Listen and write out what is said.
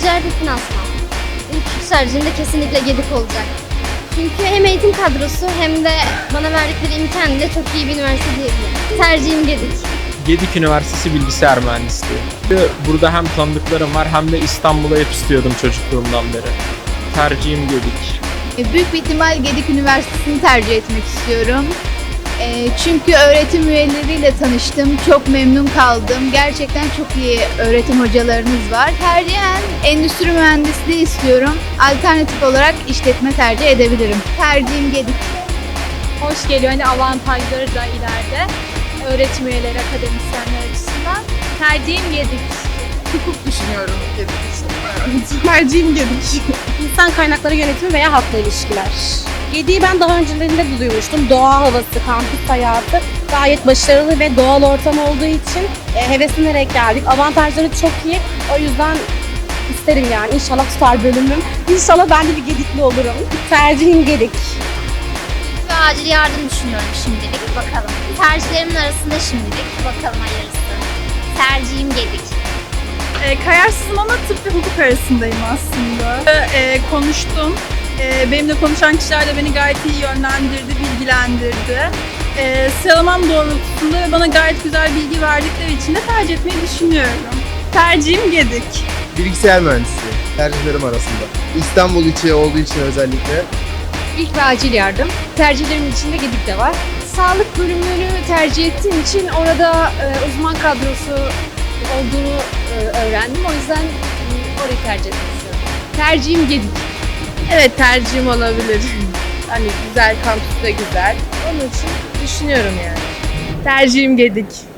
ticaret ve finansman. İlk üç tercihim de kesinlikle Gedik olacak. Çünkü hem eğitim kadrosu hem de bana verdikleri imkan ile çok iyi bir üniversite diyebilirim. Tercihim Gedik. Gedik Üniversitesi Bilgisayar Mühendisliği. Burada hem tanıdıklarım var hem de İstanbul'a hep istiyordum çocukluğumdan beri. Tercihim Gedik. E, Büyük bir ihtimal Gedik Üniversitesi'ni tercih etmek istiyorum. E, çünkü öğretim üyeleriyle tanıştım. Çok memnun kaldım. Gerçekten çok iyi öğretim hocalarınız var. Tercihen endüstri mühendisliği istiyorum. Alternatif olarak işletme tercih edebilirim. Tercihim Gedik. hoş geliyor. Hani avantajları da ileride öğretim üyeleri, akademisyenler açısından. Tercihim yedik. hukuk düşünüyorum Gedik için. Tercihim Gedik. İnsan kaynakları yönetimi veya halkla ilişkiler. Gediği ben daha öncelerinde de duymuştum. Doğa havası, kampüs hayatı gayet başarılı ve doğal ortam olduğu için e, heveslenerek geldik. Avantajları çok iyi. O yüzden isterim yani. İnşallah tutar bölümüm. İnşallah ben de bir gedikli olurum. Tercihim gedik. Ve acil yardım düşünüyorum şimdilik. Bakalım. Tercihlerimin arasında şimdilik. Bakalım hayırlısı. Tercihim Gedik. E, kararsızım ama tıp ve hukuk arasındayım aslında. E, konuştum. E, benimle konuşan kişiler de beni gayet iyi yönlendirdi, bilgilendirdi. E, sıralamam doğrultusunda ve bana gayet güzel bilgi verdikleri için de tercih etmeyi düşünüyorum. Tercihim Gedik. Bilgisayar mühendisliği tercihlerim arasında. İstanbul içi olduğu için özellikle İlk ve acil yardım. Tercihlerimin içinde Gedik de var. Sağlık bölümünü tercih ettiğim için orada e, uzman kadrosu olduğunu e, öğrendim. O yüzden orayı tercih etmek istiyorum. Tercihim Gedik. Evet tercihim olabilir. hani güzel, kampüs de güzel. Onun için düşünüyorum yani. Tercihim Gedik.